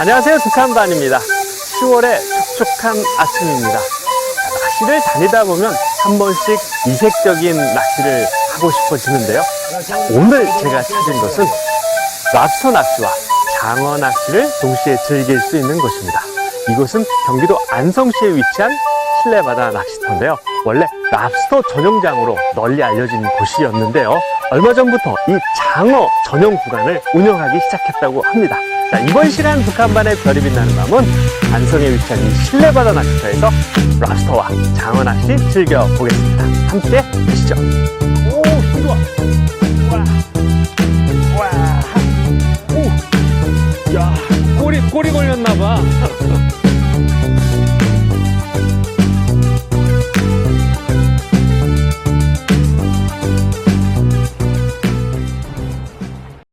안녕하세요. 북한반입니다. 10월의 촉촉한 아침입니다. 낚시를 다니다 보면 한 번씩 이색적인 낚시를 하고 싶어지는데요. 자, 오늘 제가 찾은 것은 랍스터 낚시와 장어 낚시를 동시에 즐길 수 있는 곳입니다. 이곳은 경기도 안성시에 위치한 실내바다 낚시터인데요. 원래 랍스터 전용장으로 널리 알려진 곳이었는데요. 얼마 전부터 이 장어 전용 구간을 운영하기 시작했다고 합니다. 자, 이번 시간 북한반의 별이 빛나는 밤은 안성에 위치한 이 실내바다 낚시터에서 랍스터와 장어 낚시 즐겨보겠습니다. 함께 가시죠. 오, 힘 좋아. 와. 와. 오. 야, 꼬리, 꼬리 걸렸나봐.